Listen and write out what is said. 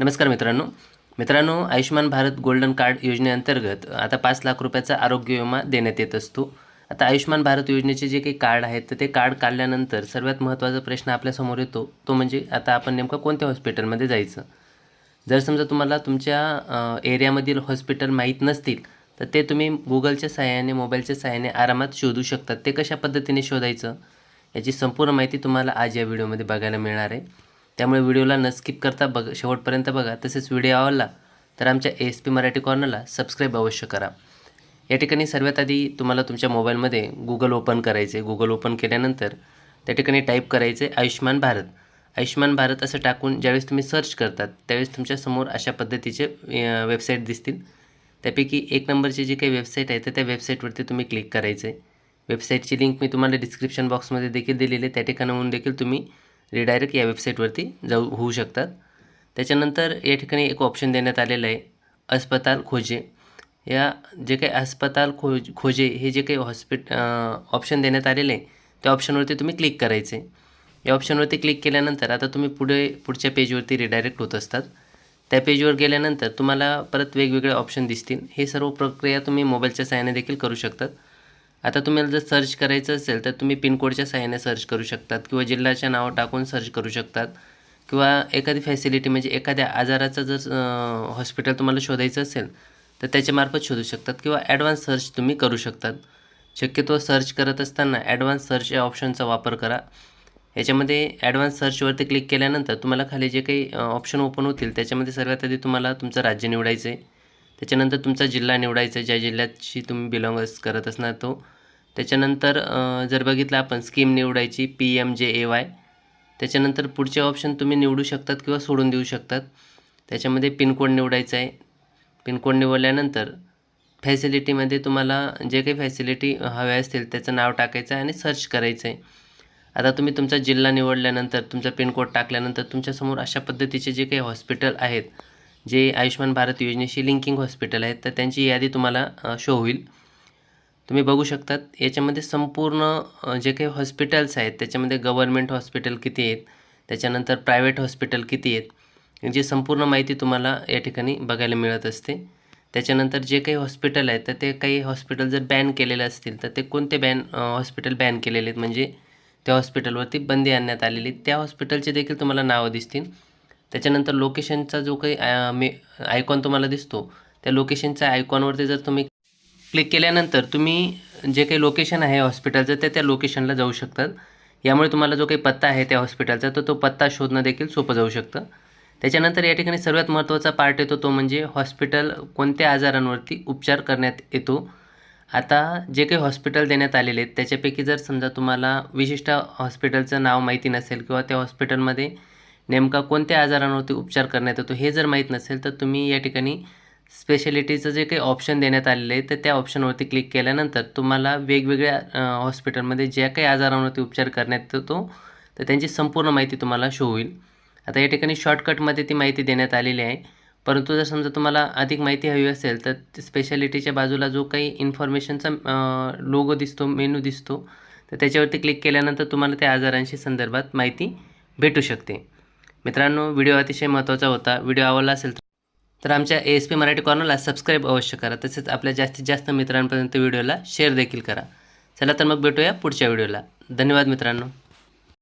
नमस्कार मित्रांनो. मित्रांनो आयुष्यमान भारत गोल्डन कार्ड योजनेअंतर्गत आता पाच लाख रुपयाचा आरोग्य विमा देण्यात येत असतो. आता आयुष्यमान भारत योजनेचे जे काही कार्ड आहेत तर ते कार्ड काढल्यानंतर सर्वात महत्त्वाचा प्रश्न आपल्यासमोर येतो. तो म्हणजे आता आपण नेमकं कोणत्या हॉस्पिटलमध्ये जायचं? जर समजा तुम्हाला तुमच्या एरियामधील हॉस्पिटल माहीत नसतील तर ते तुम्ही गुगलच्या सहाय्याने मोबाईलच्या सहाय्याने आरामात शोधू शकतात. ते कशा पद्धतीने शोधायचं? याची संपूर्ण माहिती तुम्हाला आज या व्हिडिओमध्ये बघायला मिळणार आहे. त्यामुळे व्हिडिओला न स्किप करता बघ शेवटपर्यंत बघा. तसेच व्हिडिओ आवडला तर आमच्या एस पी मराठी कॉर्नरला सबस्क्राईब अवश्य करा. या ठिकाणी सर्वात आधी तुम्हाला तुमच्या मोबाईलमध्ये गुगल ओपन करायचे गुगल ओपन केल्यानंतर त्या ठिकाणी टाईप करायचे आयुष्यमान भारत. आयुष्यमान भारत असं टाकून ज्यावेळेस तुम्ही सर्च करतात त्यावेळेस तुमच्यासमोर अशा पद्धतीचे वेबसाईट दिसतील. त्यापैकी एक नंबरची जी काही वेबसाईट आहे तर त्या वेबसाईटवरती तुम्ही क्लिक करायचे वेबसाईटची लिंक मी तुम्हाला डिस्क्रिप्शन बॉक्समध्ये देखील दिलेली आहे. त्या ठिकाणाहून देखील तुम्ही रिडायरेक्ट या वेबसाईटवरती जाऊ होऊ शकतात. त्याच्यानंतर या ठिकाणी एक ऑप्शन देण्यात आलेलं आहे अस्पताल खोजे. या जे काही अस्पताल खोज खोजे हे जे काही हॉस्पिट ऑप्शन देण्यात आलेले आहे त्या ऑप्शनवरती तुम्ही क्लिक करायचे. या ऑप्शनवरती क्लिक केल्यानंतर आता तुम्ही पुढे पुढच्या पेजवरती रिडायरेक्ट होत असतात. त्या पेजवर गेल्यानंतर तुम्हाला परत वेगवेगळे ऑप्शन दिसतील. हे सर्व प्रक्रिया तुम्ही मोबाईलच्या सहाय्याने देखील करू शकतात. आता तुम्हाला जर सर्च करायचं असेल तर तुम्ही पिनकोडच्या सहाय्याने सर्च करू शकतात किंवा जिल्ह्याच्या नावं टाकून सर्च करू शकतात. किंवा एखादी फॅसिलिटी म्हणजे एखाद्या आजाराचं जर हॉस्पिटल तुम्हाला शोधायचं असेल तर त्याच्यामार्फत शोधू शकतात किंवा ॲडव्हान्स सर्च तुम्ही करू शकतात. शक्यतो सर्च करत असताना ॲडव्हान्स सर्च या ऑप्शनचा वापर करा. याच्यामध्ये ॲडव्हान्स सर्चवरती क्लिक केल्यानंतर तुम्हाला खाली जे काही ऑप्शन ओपन होतील त्याच्यामध्ये सर्वात आधी तुम्हाला तुमचं राज्य निवडायचं आहे त्याच्यानंतर तुमचा जिल्हा निवडायचा आहे ज्या जिल्ह्याशी तुम्ही बिलॉंगस करत असणार तो. त्याच्यानंतर जर बघितलं आपण स्कीम निवडायची पी एम जे ए वाय त्याच्यानंतर पुढचे ऑप्शन तुम्ही निवडू शकतात किंवा सोडून देऊ शकतात. त्याच्यामध्ये पिनकोड निवडायचा आहे. पिनकोड निवडल्यानंतर फॅसिलिटीमध्ये तुम्हाला जे काही फॅसिलिटी हव्या असतील त्याचं नाव टाकायचं आहे आणि सर्च करायचं आहे. आता तुम्ही तुमचा जिल्हा निवडल्यानंतर तुमचा पिनकोड टाकल्यानंतर तुमच्यासमोर अशा पद्धतीचे जे काही हॉस्पिटल आहेत जे आयुष्मान भारत योजनेशी लिंकिंग हॉस्पिटल आहेत तर त्यांची यादी तुम्हाला शो होईल. तुम्ही बघू शकतात याच्यामध्ये संपूर्ण जे काही हॉस्पिटल्स आहेत त्याच्यामध्ये गव्हर्मेंट हॉस्पिटल किती आहेत त्याच्यानंतर प्रायव्हेट हॉस्पिटल किती आहेत याची संपूर्ण माहिती तुम्हाला या ठिकाणी बघायला मिळत असते. त्याच्यानंतर जे काही हॉस्पिटल आहेत तर ते काही हॉस्पिटल जर बॅन केलेले असतील तर ते कोणते बॅन हॉस्पिटल बॅन केलेले आहेत? म्हणजे त्या हॉस्पिटलवरती बंदी आणण्यात आलेली त्या हॉस्पिटलचे देखील तुम्हाला नावं दिसतील. त्याच्यानंतर लोकेशनचा जो काही मे आयकॉन तुम्हाला दिसतो त्या लोकेशनच्या आयकॉनवरती जर तुम्ही क्लिक केल्यानंतर तुम्ही जे काही लोकेशन आहे हॉस्पिटलचं ते त्या लोकेशनला जाऊ शकतात. यामुळे तुम्हाला जो काही पत्ता आहे त्या हॉस्पिटलचा तर तो पत्ता शोधणं देखील सोपं जाऊ शकतं. त्याच्यानंतर या ठिकाणी सर्वात महत्त्वाचा पार्ट येतो तो म्हणजे हॉस्पिटल कोणत्या आजारांवरती उपचार करण्यात येतो. आता जे काही हॉस्पिटल देण्यात आलेले आहेत त्याच्यापैकी जर समजा तुम्हाला विशिष्ट हॉस्पिटलचं नाव माहिती नसेल किंवा त्या हॉस्पिटलमध्ये नेमका कोणत्या आजारांवरती उपचार करण्यात येतो हे जर माहीत नसेल तर तुम्ही या ठिकाणी स्पेशालिटीचं जे काही ऑप्शन देण्यात आलेले आहे तर त्या ऑप्शनवरती क्लिक केल्यानंतर तुम्हाला वेगवेगळ्या हॉस्पिटलमध्ये ज्या काही आजारांवरती उपचार करण्यात येतो तर त्यांची संपूर्ण माहिती तुम्हाला शो होईल. आता या ठिकाणी शॉर्टकटमध्ये ती माहिती देण्यात आलेली आहे. परंतु जर समजा तुम्हाला अधिक माहिती हवी असेल तर स्पेशालिटीच्या बाजूला जो काही इन्फॉर्मेशनचा लोगो दिसतो मेनू दिसतो तर त्याच्यावरती क्लिक केल्यानंतर तुम्हाला त्या आजारांशी संदर्भात माहिती भेटू शकते. मित्रांनो व्हिडिओ अतिशय महत्त्वाचा होता. व्हिडिओ आवडला असेल तर तर आमच्या ए एस पी मराठी कॉर्नरला सबस्क्राईब अवश्य करा. तसेच आपल्या जास्तीत जास्त मित्रांपर्यंत व्हिडिओला शेअर देखील करा. चला तर मग भेटूया पुढच्या व्हिडिओला. धन्यवाद मित्रांनो.